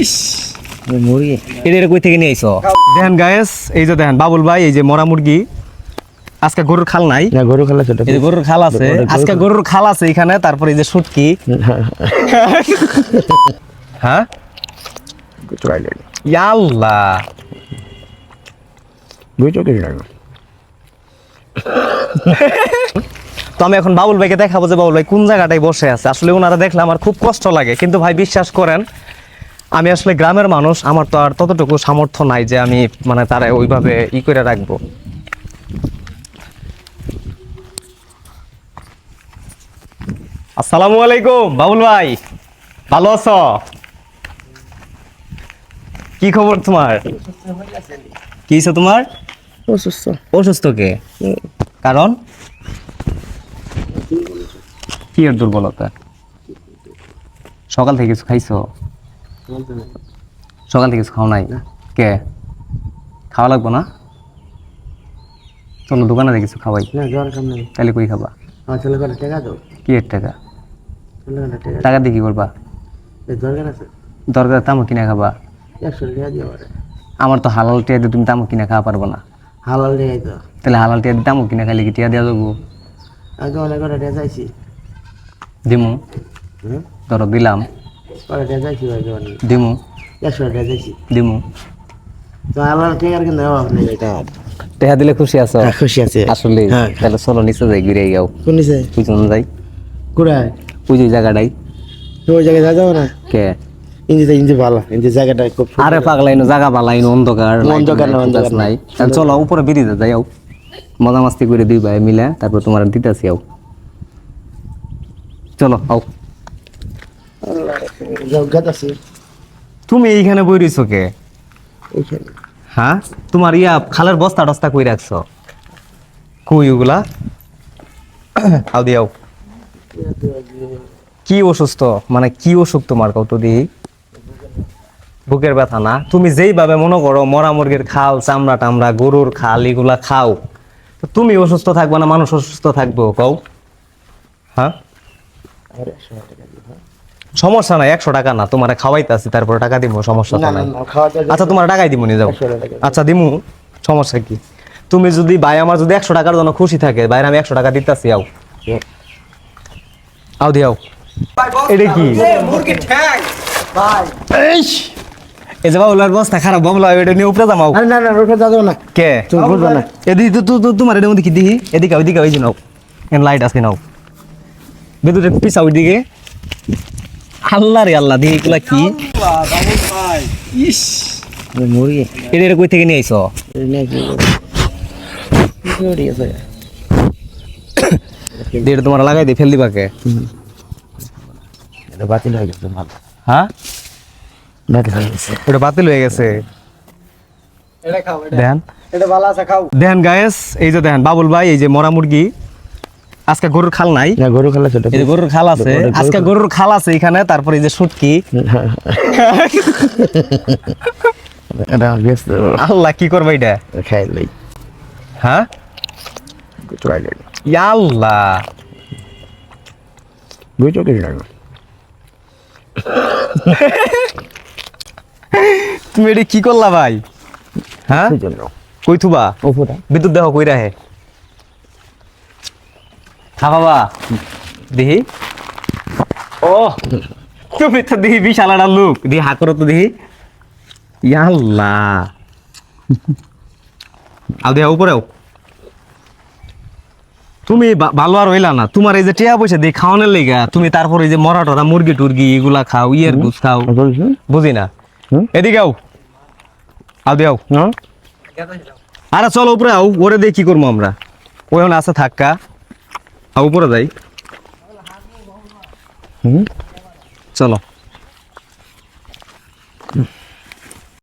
ইস। মুরগি এটা কই থেকে নিয়ে আইছো? দেখেন গায়েস এই যে দেখেন বাবুল ভাই এই যে মরা মুরগি আজকে গরুর খাল নাই। না গরু খেলা ছোট এই গরুর খাল আছে আজকে গরুর খাল আছে এখানে তারপরে এই যে শুটকি হ্যাঁ? ইয়াল্লা। বুঝছ কি তো আমি এখন বাবুল ভাইকে দেখাবো যে বাবুল ভাই কোন জায়গাটায় বসে আছে। আসলে ওনারা দেখলে আমার খুব কষ্ট লাগে কিন্তু ভাই বিশ্বাস করেন আমি আসলে গ্রামের মানুষ আমার তো আর ততটুকু সামর্থ্য নাই যে আমি মানে তারা ওইভাবে ই করে রাখব। আসসালামু আলাইকুম বাবুল ভাই ভালো আছো? কি খবর তোমার? কি তোমার? অসুস্থ। অসুস্থ কে? কারণ? কি এর দুর্বলতা। সকাল থেকে কিছু খাইছো? সকাল থেকে কিছু খাও নাই? কে? খাওয়া লাগবো না? চলো দোকানে কিছু খাওয়াই। তাহলে কই খাবা? কি এর টাকা টাকা? দিয়ে কি করবা? দরকার তামো কিনে খাবা। আমার তো হালাল টিয়া দিয়ে তুমি তামো কিনে খাওয়া পারব না। হালাল তো। তাহলে হালাল টিয়া দিয়ে তামো কিনে খাইলে কি টিয়া দেওয়া যাব? আগে অনেক টাকা চাইছি দিমু। হুম ধরো দিলাম। দিমু। একশো টাকা দিমু। টেহা দিলে খুশি আছো? হ্যাঁ, খুশি আছে। আসলে হ্যাঁ। তাহলে চলো নিচে যাই ঘুরে যাও কোন নিছে পুজন যাই। কোথায়? পুজো জায়গাটাই। ওই জায়গায় যা যাব না? কে? ইন্দিতে ইন্দি ভালো। ইন্দি জায়গাটা খুব। আরে পাগলাইনো জায়গা অন্ধকার। অন্ধকার অন্ধকার নাই। তাহলে চলো উপরে বেরিয়ে যাই আও মজা মাস্তি করে দুই ভাই মিলে। তারপর তোমার দিতেছি আও চলো, আও। তুমি এইখানে বই রইছো কে? হ্যাঁ? তোমার ইয়া খালের বস্তা টস্তা কই রাখছো? কই ওগুলা? আও দিয়াও। কি অসুস্থ? মানে কি অসুখ তোমার কত দি বুকের ব্যথা না? তুমি যেইভাবে মনে করো মরা মুরগির খাল, চামড়া টামড়া, গরুর খাল, এগুলা খাও। তুমি অসুস্থ থাকবে না, মানুষ অসুস্থ থাকব কও? হ্যাঁ? আরে একশো টাকা দিও। সমস্যা নাই একশো টাকা না তোমার খাওয়াইতাছি তারপর টাকা দিব সমস্যা তো না না নাই। না খাওয়া দাওয়া আচ্ছা তোমার টাকাই দিব নিয়ে যাও। আচ্ছা দিমু সমস্যা কি? তুমি যদি ভাই আমার যদি একশো টাকার জন্য খুশি থাকে ভাইয়ের আমি একশো টাকা দিতেছি আও। আও দিয়াও এটা কি? এই যে বাবুলার বস্তা খারাপ বাবুলা এটা নিয়ে উপরে জামাও না না যাব না। কে? তুমি বুঝবে না। এদিকে তো তোমার এটা মধ্যে কি দিহি? এদিকে ওইদিকে ওই যে নাও। এন লাইট আছে নাও। বেদুরে পিছা ওইদিকে। আল্লাহ রে আল্লাহ দিহি এগুলা কি? মুরগি এটা এটা কই থেকে নিয়ে এটা তোমার লাগাই দিয়ে ফেল দিবা কে এটা বাতিল হয়ে গেছে মাল। হ্যাঁ? বাতিল হয়ে গেছে। ওটা বাতিল হয়ে গেছে। দেন। এটা ভালো আছে খাও। দেন গায়েস এই যে দেখেন বাবুল ভাই এই যে মরা মুরগি। আজকে গরুর খাল নাই। না গরু খেলা ছোট এই গরুর খাল আছে গরুর- আজকে গরুর খাল আছে এখানে তারপরে এই যে শুটকি এটা আল্লাহ কি করবে এটা? খাই লই। হ্যাঁ? ট্রাই লই আল্লাহ। বুঝছ কি না? তুমি এটা কি করলা ভাই? হ্যাঁ? কই থুবা? বিদ্যুৎ দেহ কই রাহে বাবা। দিহি। ও তুমি তো দিহি বিশাল একটা লোক। দিহি হা করো তো দিহি। ইয়াল্লা দেহ উপরেও তুমি ভালো আর হইলা না। তোমার এই যে টিয়া পয়সা দিয়ে খাওয়ানোর লেগা তুমি তারপর এই যে মরা টরা মুরগি টুরগি এগুলা খাও ইয়ের গুছ খাও। বুঝি না? হুম? এদিকে আও। আও দেও হ্যাঁ আরে চলো উপরে আও ওরে দিয়ে কি করব আমরা? ওখানে আছে থাক্কা। আও উপরে যাই হুম? চলো।